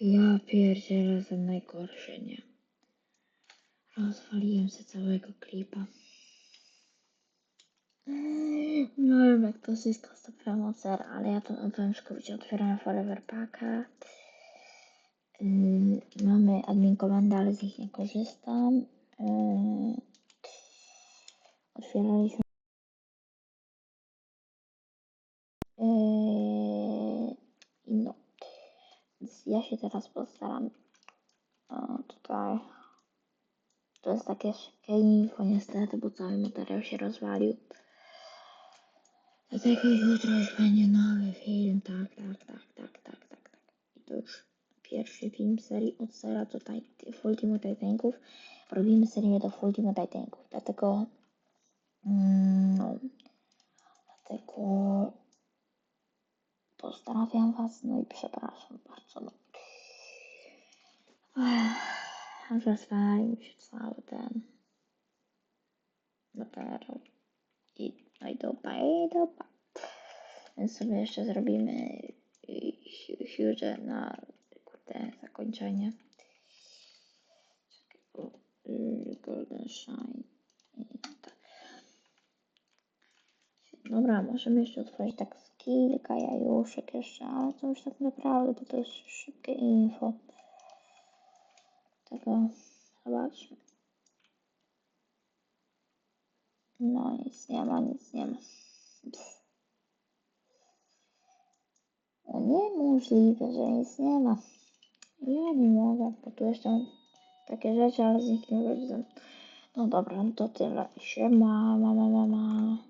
Ja pierdzielę, jestem najgorszy, nie? Rozwaliłem się całego klipa. Nie wiem jak to wszystko od zera, ale ja to w skrócie otwieram Forever Packa. Mamy admin komendy, ale z nich nie korzystam. Otwieraliśmy. Yy, I no. Więc ja się teraz postaram. Tutaj. To jest takie info niestety, bo cały materiał się rozwalił. Dlatego jutro już będzie nowy film, tak, tak, tak, tak, tak, tak, tak. I to już pierwszy film serii od zera do Full Teamu Titanków. Robimy serię do Full Teamu Titanków, dlatego mm, no, dlatego pozdrawiam was, no i przepraszam bardzo. No. Ech, Rozwalił się cały ten materiał. I no i dupa, i dupa. Więc sobie jeszcze zrobimy hu- huge na kurde zakończenie. Y, Golden Shine. I tak. Dobra, możemy jeszcze otworzyć tak z kilka jajuszek jeszcze, ale to już tak naprawdę to, to jest szybkie info. Tego zobaczmy. No nic nie ma, nic nie ma. Pst. No niemożliwe, że nic nie ma. Ja nie mogę, bo tu jeszcze takie rzeczy, ale z nie korzystam. No dobra, no to tyle. Siema, mama, mama.